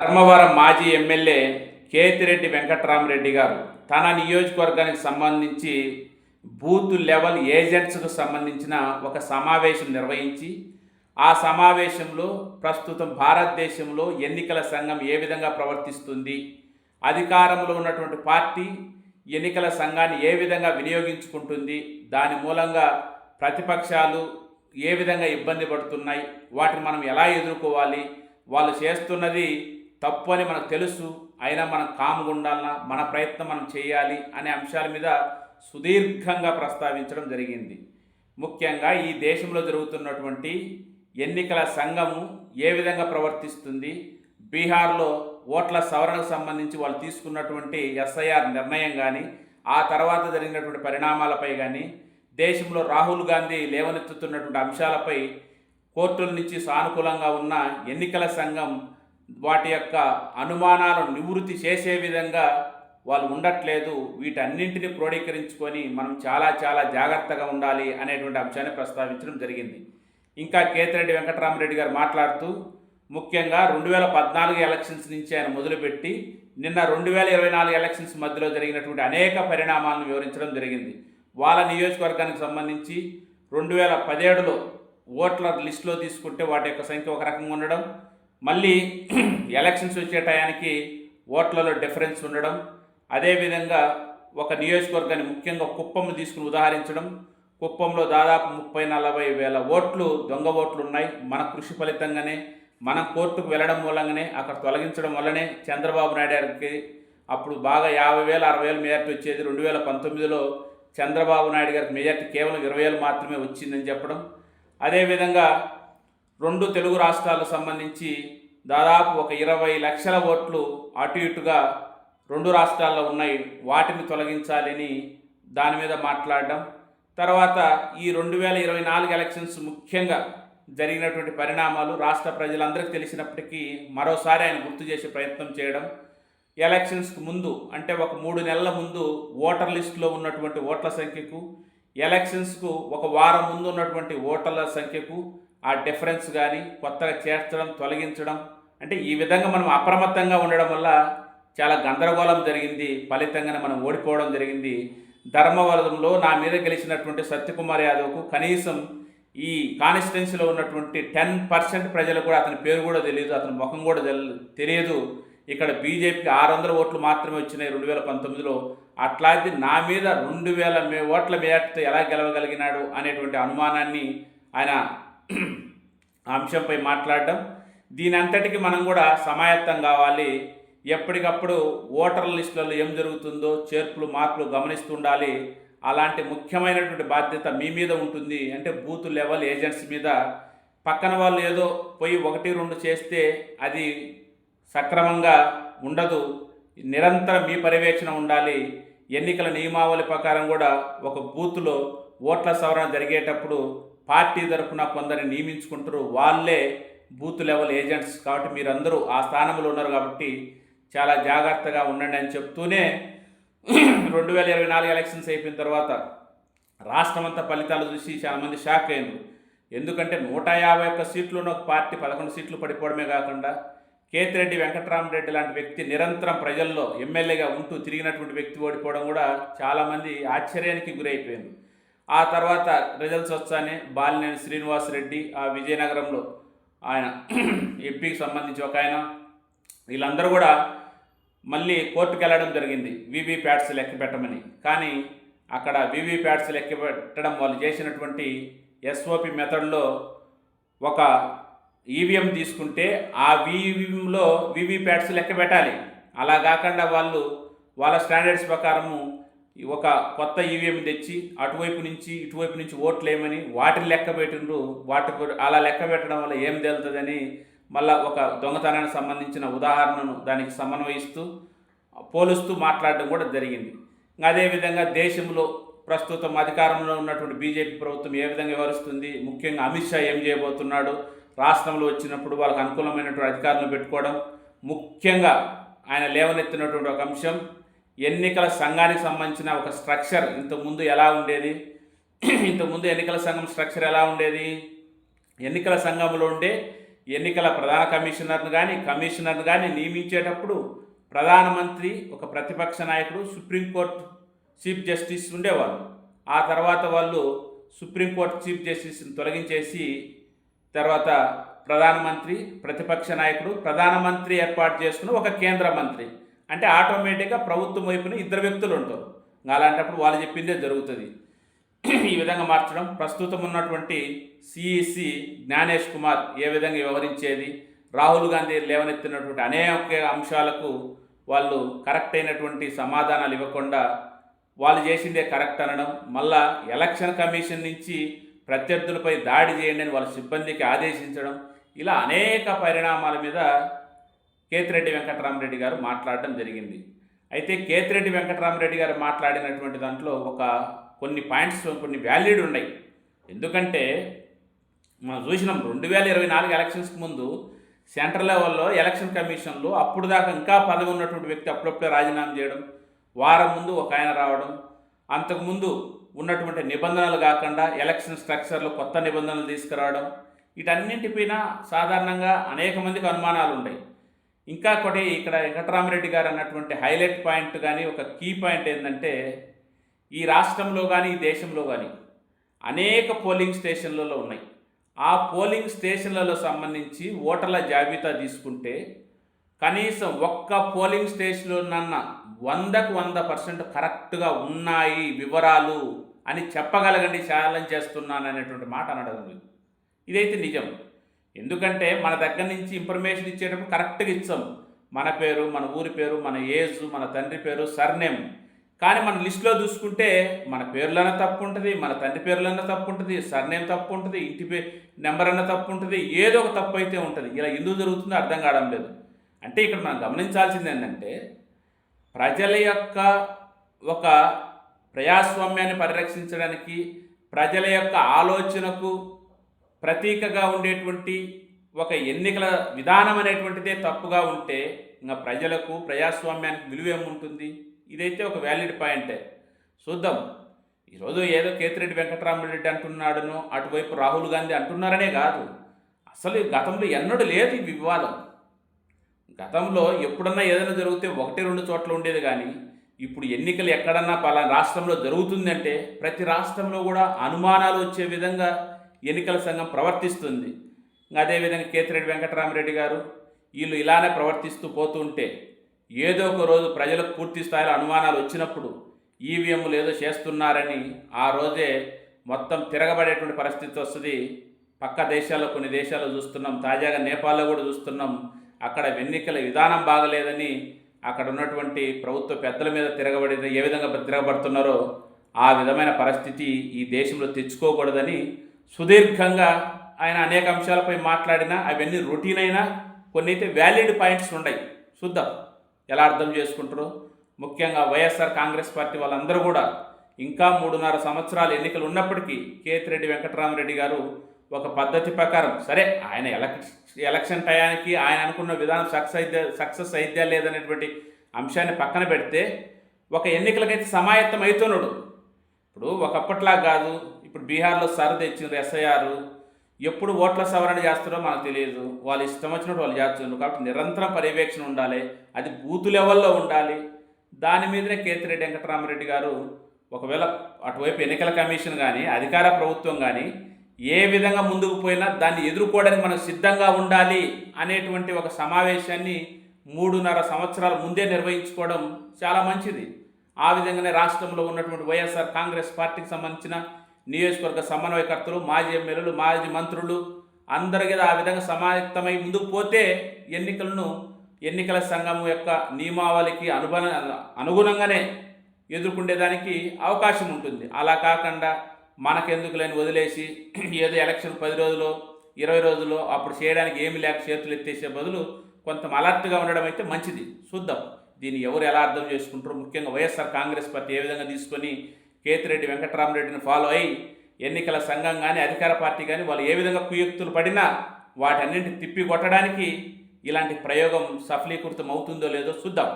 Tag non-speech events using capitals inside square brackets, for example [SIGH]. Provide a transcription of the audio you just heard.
ధర్మవరం మాజీ ఎమ్మెల్యే కేతిరెడ్డి వెంకట్రామరెడ్డి గారు తన నియోజకవర్గానికి సంబంధించి బూత్ లెవెల్ ఏజెంట్స్కు సంబంధించిన ఒక సమావేశం నిర్వహించి ఆ సమావేశంలో ప్రస్తుతం భారతదేశంలో ఎన్నికల సంఘం ఏ విధంగా ప్రవర్తిస్తుంది అధికారంలో ఉన్నటువంటి పార్టీ ఎన్నికల సంఘాన్ని ఏ విధంగా వినియోగించుకుంటుంది దాని మూలంగా ప్రతిపక్షాలు ఏ విధంగా ఇబ్బంది పడుతున్నాయి వాటిని మనం ఎలా ఎదుర్కోవాలి వాళ్ళు చేస్తున్నది తప్పు అని మనకు తెలుసు అయినా మనం కాముగా ఉండాలన్నా మన ప్రయత్నం మనం చేయాలి అనే అంశాల మీద సుదీర్ఘంగా ప్రస్తావించడం జరిగింది. ముఖ్యంగా ఈ దేశంలో జరుగుతున్నటువంటి ఎన్నికల సంఘము ఏ విధంగా ప్రవర్తిస్తుంది బీహార్లో ఓట్ల సవరణకు సంబంధించి వాళ్ళు తీసుకున్నటువంటి ఎస్ఐఆర్ నిర్ణయం కానీ ఆ తర్వాత జరిగినటువంటి పరిణామాలపై కానీ దేశంలో రాహుల్ గాంధీ లేవనెత్తుతున్నటువంటి అంశాలపై కోర్టుల నుంచి సానుకూలంగా ఉన్న ఎన్నికల సంఘం వాటి యొక్క అనుమానాలను నివృత్తి చేసే విధంగా వాళ్ళు ఉండట్లేదు. వీటన్నింటిని క్రోడీకరించుకొని మనం చాలా చాలా జాగ్రత్తగా ఉండాలి అనేటువంటి అంశాన్ని ప్రస్తావించడం జరిగింది. ఇంకా కేతిరెడ్డి వెంకటరామరెడ్డి గారు మాట్లాడుతూ ముఖ్యంగా రెండు వేల పద్నాలుగు ఎలక్షన్స్ నుంచి ఆయన మొదలుపెట్టి నిన్న రెండు వేల ఇరవై నాలుగు ఎలక్షన్స్ మధ్యలో జరిగినటువంటి అనేక పరిణామాలను వివరించడం జరిగింది. వాళ్ళ నియోజకవర్గానికి సంబంధించి రెండు వేల పదిహేడులో ఓట్ల లిస్టులో తీసుకుంటే వాటి యొక్క సంఖ్య ఒక రకంగా ఉండడం మళ్ళీ ఎలక్షన్స్ వచ్చే టయానికి ఓట్లలో డిఫరెన్స్ ఉండడం అదేవిధంగా ఒక నియోజకవర్గాన్ని ముఖ్యంగా కుప్పం తీసుకుని ఉదాహరించడం. కుప్పంలో దాదాపు ముప్పై నలభై వేల ఓట్లు దొంగ ఓట్లు ఉన్నాయి. మన కృషి ఫలితంగానే మనం కోర్టుకు వెళ్ళడం మూలంగానే అక్కడ తొలగించడం వల్లనే చంద్రబాబు నాయుడు గారికి అప్పుడు బాగా యాభై వేల అరవై వేల మెజార్టీ వచ్చేది. రెండు వేల పంతొమ్మిదిలో చంద్రబాబు నాయుడు గారికి మెజార్టీ కేవలం ఇరవై వేలు మాత్రమే వచ్చిందని చెప్పడం. అదేవిధంగా రెండు తెలుగు రాష్ట్రాలకు సంబంధించి దాదాపు ఒక ఇరవై లక్షల ఓట్లు అటు ఇటుగా రెండు రాష్ట్రాల్లో ఉన్నాయి. వాటిని తొలగించాలని దాని మీద మాట్లాడడం. తర్వాత ఈ రెండు వేల ఇరవై నాలుగు ఎలక్షన్స్ ముఖ్యంగా జరిగినటువంటి పరిణామాలు రాష్ట్ర ప్రజలందరికీ తెలిసినప్పటికీ మరోసారి ఆయన గుర్తు చేసే ప్రయత్నం చేయడం. ఎలక్షన్స్కు ముందు అంటే ఒక మూడు నెలల ముందు ఓటర్ లిస్టులో ఉన్నటువంటి ఓట్ల సంఖ్యకు ఎలక్షన్స్కు ఒక వారం ముందు ఉన్నటువంటి ఓటర్ల సంఖ్యకు ఆ డిఫరెన్స్ కానీ కొత్తగా చేర్చడం తొలగించడం అంటే ఈ విధంగా మనం అప్రమత్తంగా ఉండడం వల్ల చాలా గందరగోళం జరిగింది ఫలితంగానే మనం ఓడిపోవడం జరిగింది. ధర్మవరంలో నా మీద గెలిచినటువంటి సత్యకుమార్ యాదవ్కు కనీసం ఈ కాన్స్టిట్యున్సీలో ఉన్నటువంటి టెన్ పర్సెంట్ ప్రజలకు కూడా అతని పేరు కూడా తెలియదు అతని ముఖం కూడా తెల్- తెలియదు. ఇక్కడ బీజేపీకి ఆరు వందల ఓట్లు మాత్రమే వచ్చినాయి రెండు వేల పంతొమ్మిదిలో. అట్లాంటి నా మీద రెండు వేల మే ఓట్ల మేటతో ఎలా గెలవగలిగినాడు అనేటువంటి అనుమానాన్ని ఆయన [CLEARS THROAT] అంశంపై మాట్లాడడం. దీని అంతటికి మనం కూడా సమాయత్తం కావాలి. ఎప్పటికప్పుడు ఓటర్ లిస్టులలో ఏం జరుగుతుందో చేర్పులు మార్పులు గమనిస్తుండాలి. అలాంటి ముఖ్యమైనటువంటి బాధ్యత మీ మీద ఉంటుంది. అంటే బూత్ లెవెల్ ఏజెంట్స్ మీద. పక్కన వాళ్ళు ఏదో పోయి ఒకటి రెండు చేస్తే అది సక్రమంగా ఉండదు. నిరంతరం మీ పర్యవేక్షణ ఉండాలి. ఎన్నికల నియమావళి ప్రకారం కూడా ఒక బూత్లో ఓట్ల సవరణ జరిగేటప్పుడు పార్టీ తరఫున కొందరిని నియమించుకుంటారు. వాళ్ళే బూత్ లెవెల్ ఏజెంట్స్ కాబట్టి మీరందరూ ఆ స్థానంలో ఉన్నారు కాబట్టి చాలా జాగ్రత్తగా ఉండండి అని చెప్తూనే [CLEARS THROAT] రెండు వేల ఇరవై నాలుగు ఎలక్షన్స్ అయిపోయిన తర్వాత రాష్ట్రం అంతా ఫలితాలు చూసి చాలామంది షాక్ అయింది ఎందుకంటే నూట యాభై ఒక్క సీట్లు ఉన్న ఒక పార్టీ పదకొండు సీట్లు పడిపోవడమే కాకుండా కేతిరెడ్డి వెంకట్రామరెడ్డి లాంటి వ్యక్తి నిరంతరం ప్రజల్లో ఎమ్మెల్యేగా ఉంటూ తిరిగినటువంటి వ్యక్తి ఓడిపోవడం కూడా చాలామంది ఆశ్చర్యానికి గురైపోయింది ఆ తర్వాత రిజల్ట్స్ వచ్చానే బాలినేని శ్రీనివాస్ రెడ్డి ఆ విజయనగరంలో ఆయన [CLEARS THROAT] ఎంపీకి సంబంధించి ఒక ఆయన. వీళ్ళందరూ కూడా మళ్ళీ కోర్టుకు వెళ్ళడం జరిగింది. వివి ప్యాడ్స్ లెక్క పెట్టమని. కానీ అక్కడ వీవీ ప్యాడ్స్ లెక్క పెట్టడం వాళ్ళు చేసినటువంటి ఎస్ఓపి మెథడ్లో ఒక ఈవీఎం తీసుకుంటే ఆ వీవీఎంలో వివి ప్యాడ్స్ లెక్క పెట్టాలి. అలా కాకుండా వాళ్ళు వాళ్ళ స్టాండర్డ్స్ ప్రకారము ఒక కొత్త ఈవీఎం తెచ్చి అటువైపు నుంచి ఇటువైపు నుంచి ఓట్లు ఏమని వాటిని లెక్క పెట్టినరు వాటి అలా లెక్క పెట్టడం వల్ల ఏం తేలుతుందని మళ్ళా ఒక దొంగతనానికి సంబంధించిన ఉదాహరణను దానికి సమన్వయిస్తూ పోలుస్తూ మాట్లాడడం కూడా జరిగింది. ఇంకా అదేవిధంగా దేశంలో ప్రస్తుతం అధికారంలో ఉన్నటువంటి బీజేపీ ప్రభుత్వం ఏ విధంగా వ్యవహరిస్తుంది? ముఖ్యంగా అమిత్ షా ఏం చేయబోతున్నాడు? రాష్ట్రంలో వచ్చినప్పుడు వాళ్ళకు అనుకూలమైనటువంటి అధికారులను పెట్టుకోవడం ముఖ్యంగా ఆయన లేవనెత్తినటువంటి ఒక అంశం. ఎన్నికల సంఘానికి సంబంధించిన ఒక స్ట్రక్చర్ ఇంతకుముందు ఎలా ఉండేది? [CLEARS THROAT] ఇంతకుముందు ఎన్నికల సంఘం స్ట్రక్చర్ ఎలా ఉండేది? ఎన్నికల సంఘంలో ఉండే ఎన్నికల ప్రధాన కమిషనర్ను కానీ కమిషనర్ను కానీ నియమించేటప్పుడు ప్రధానమంత్రి ఒక ప్రతిపక్ష నాయకుడు సుప్రీంకోర్టు చీఫ్ జస్టిస్ ఉండేవారు. ఆ తర్వాత వాళ్ళు సుప్రీంకోర్టు చీఫ్ జస్టిస్ని తొలగించేసి తర్వాత ప్రధానమంత్రి ప్రతిపక్ష నాయకుడు ప్రధానమంత్రి ఏర్పాటు చేసుకున్న ఒక కేంద్ర మంత్రి. అంటే ఆటోమేటిక్గా ప్రభుత్వం వైపున ఇద్దరు వ్యక్తులు ఉంటారు. అలాంటప్పుడు వాళ్ళు చెప్పిందే జరుగుతుంది. ఈ విధంగా మార్చడం. ప్రస్తుతం ఉన్నటువంటి సిఈసి జ్ఞానేష్ కుమార్ ఏ విధంగా వ్యవహరించేది? రాహుల్ గాంధీ లేవనెత్తినటువంటి అనేక అంశాలకు వాళ్ళు కరెక్ట్ అయినటువంటి సమాధానాలు ఇవ్వకుండా వాళ్ళు చేసిందే కరెక్ట్ అనడం మళ్ళా ఎలక్షన్ కమిషన్ నుంచి ప్రత్యర్థులపై దాడి చేయండి అని వాళ్ళ సిబ్బందికి ఆదేశించడం ఇలా అనేక పరిణామాల మీద కేతిరెడ్డి వెంకటరామరెడ్డి గారు మాట్లాడడం జరిగింది. అయితే కేతిరెడ్డి వెంకటరామరెడ్డి గారు మాట్లాడినటువంటి దాంట్లో ఒక కొన్ని పాయింట్స్ కొన్ని వ్యాలిడ్ ఉన్నాయి. ఎందుకంటే మనం చూసినాం రెండు వేల ఇరవై నాలుగు ఎలక్షన్స్కి ముందు సెంట్రల్ లెవెల్లో ఎలక్షన్ కమిషన్లో అప్పుడు దాకా ఇంకా పదవి ఉన్నటువంటి వ్యక్తి అప్పుడప్పుడే రాజీనామా చేయడం వారం ముందు ఒక ఆయన రావడం అంతకుముందు ఉన్నటువంటి నిబంధనలు కాకుండా ఎలక్షన్ స్ట్రక్చర్లో కొత్త నిబంధనలు తీసుకురావడం వీటన్నింటిపైన సాధారణంగా అనేక మందికి అనుమానాలు ఉన్నాయి ఇంకా ఒకటి ఇక్కడ వెంకటరామరెడ్డి గారు అన్నటువంటి హైలైట్ పాయింట్ కానీ ఒక కీ పాయింట్ ఏంటంటే ఈ రాష్ట్రంలో కానీ ఈ దేశంలో కానీ అనేక పోలింగ్ స్టేషన్లలో ఉన్నాయి. ఆ పోలింగ్ స్టేషన్లలో సంబంధించి ఓటర్ల జాబితా తీసుకుంటే కనీసం ఒక్క పోలింగ్ స్టేషన్లోనన్న వందకు వంద పర్సెంట్ కరెక్ట్గా ఉన్నాయి వివరాలు అని చెప్పగలగండి ఛాలెంజ్ చేస్తున్నాను అనేటువంటి మాట అనడం ఇదైతే నిజం. ఎందుకంటే మన దగ్గర నుంచి ఇన్ఫర్మేషన్ ఇచ్చేటప్పుడు కరెక్ట్గా ఇచ్చాం. మన పేరు మన ఊరి పేరు మన ఏజ్ మన తండ్రి పేరు సర్నేమ్ కానీ మన లిస్టులో చూసుకుంటే మన పేర్లన్నా తప్పు ఉంటుంది మన తండ్రి పేర్లన్నా తప్పు ఉంటుంది సర్నేమ్ తప్పు ఉంటుంది ఇంటి పే నెంబర్ అన్న తప్పు ఉంటుంది ఏదో ఒక తప్పు అయితే ఉంటుంది. ఇలా ఎందుకు జరుగుతుందో అర్థం కావడం లేదు. అంటే ఇక్కడ మనం గమనించాల్సింది ఏంటంటే ప్రజల యొక్క ఒక ప్రజాస్వామ్యాన్ని పరిరక్షించడానికి ప్రజల యొక్క ఆలోచనకు ప్రతీకగా ఉండేటువంటి ఒక ఎన్నికల విధానం అనేటువంటిదే తప్పుగా ఉంటే ఇంకా ప్రజలకు ప్రజాస్వామ్యానికి విలువ ఏముంటుంది? ఇదైతే ఒక వ్యాలిడ్ పాయింటే చూద్దాం. ఈరోజు ఏదో కేతిరెడ్డి వెంకటరామరెడ్డి అంటున్నాడునో అటువైపు రాహుల్ గాంధీ అంటున్నారనే కాదు. అసలు గతంలో ఎన్నడూ లేదు ఈ వివాదం. గతంలో ఎప్పుడన్నా ఏదైనా జరిగితే ఒకటి రెండు చోట్ల ఉండేది కానీ ఇప్పుడు ఎన్నికలు ఎక్కడన్నా పలా రాష్ట్రంలో జరుగుతుందంటే ప్రతి రాష్ట్రంలో కూడా అనుమానాలు వచ్చే విధంగా ఎన్నికల సంఘం ప్రవర్తిస్తుంది. ఇంకా అదేవిధంగా కేతిరెడ్డి వెంకటరామరెడ్డి గారు వీళ్ళు ఇలానే ప్రవర్తిస్తూ పోతుంటే ఏదో ఒక రోజు ప్రజలకు పూర్తి స్థాయిలో అనుమానాలు వచ్చినప్పుడు ఈవీఎంలు ఏదో చేస్తున్నారని ఆ రోజే మొత్తం తిరగబడేటువంటి పరిస్థితి వస్తుంది. పక్క దేశాల్లో కొన్ని దేశాల్లో చూస్తున్నాం. తాజాగా నేపాల్లో కూడా చూస్తున్నాం. అక్కడ ఎన్నికల విధానం బాగలేదని అక్కడ ఉన్నటువంటి ప్రభుత్వ పెద్దల మీద తిరగబడి ఏ విధంగా తిరగబడుతున్నారో ఆ విధమైన పరిస్థితి ఈ దేశంలో తెచ్చుకోకూడదని సుదీర్ఘంగా ఆయన అనేక అంశాలపై మాట్లాడినా అవన్నీ రొటీన్ అయినా కొన్ని అయితే వ్యాలిడ్ పాయింట్స్ ఉన్నాయి చూద్దాం ఎలా అర్థం చేసుకుంటారో. ముఖ్యంగా వైఎస్ఆర్ కాంగ్రెస్ పార్టీ వాళ్ళందరూ కూడా ఇంకా మూడున్నర సంవత్సరాలు ఎన్నికలు ఉన్నప్పటికీ కేతిరెడ్డి వెంకటరామరెడ్డి గారు ఒక పద్ధతి ప్రకారం సరే ఆయన ఎలక్ ఎలక్షన్ టయానికి ఆయన అనుకున్న విధానం సక్సెస్ అయితే సక్సెస్ అయిద్దా లేదనేటువంటి అంశాన్ని పక్కన పెడితే ఒక ఎన్నికలకైతే సమాయత్తం అవుతున్నాడు ఇప్పుడు ఒకప్పట్లా కాదు. ఇప్పుడు బీహార్లో సర్ తెచ్చిండ్రు ఎస్ఐఆర్. ఎప్పుడు ఓట్ల సవరణ చేస్తారో మనకు తెలియదు. వాళ్ళు ఇష్టం వచ్చినట్టు వాళ్ళు చేస్తున్నారు కాబట్టి నిరంతరం పర్యవేక్షణ ఉండాలి. అది బూత్ లెవెల్లో ఉండాలి. దాని మీదనే కేతిరెడ్డి వెంకటరామరెడ్డి గారు ఒకవేళ అటువైపు ఎన్నికల కమిషన్ కానీ అధికార ప్రభుత్వం కానీ ఏ విధంగా ముందుకు పోయినా దాన్ని ఎదుర్కోవడానికి మనం సిద్ధంగా ఉండాలి అనేటువంటి ఒక సమావేశాన్ని మూడున్నర సంవత్సరాల ముందే నిర్వహించుకోవడం చాలా మంచిది. ఆ విధంగానే రాష్ట్రంలో ఉన్నటువంటి వైఎస్ఆర్ కాంగ్రెస్ పార్టీకి సంబంధించిన నియోజకవర్గ సమన్వయకర్తలు మాజీ ఎమ్మెల్యేలు మాజీ మంత్రులు అందరి ఆ విధంగా సమాయత్తమై ముందుకు పోతే ఎన్నికలను ఎన్నికల సంఘం యొక్క నియమావళికి అనుబల అనుగుణంగానే ఎదుర్కొండేదానికి అవకాశం ఉంటుంది. అలా కాకుండా మనకెందుకు లేని వదిలేసి [CLEARS THROAT] ఏదో ఎలక్షన్ పది రోజులు ఇరవై రోజులు అప్పుడు చేయడానికి ఏమి లేక చేతులు ఎత్తేసే బదులు కొంత అలర్ట్గా ఉండడం అయితే మంచిది. చూద్దాం. దీన్ని ఎవరు ఎలా అర్థం చేసుకుంటారు ముఖ్యంగా వైఎస్ఆర్ కాంగ్రెస్ పార్టీ ఏ విధంగా తీసుకొని కేతిరెడ్డి వెంకటరామరెడ్డిని ఫాలో అయి ఎన్నికల సంఘం కానీ అధికార పార్టీ కానీ వాళ్ళు ఏ విధంగా కుయుక్తులు పడినా వాటన్నింటి తిప్పి కొట్టడానికి ఇలాంటి ప్రయోగం సఫలీకృతం అవుతుందో లేదో చూద్దాం.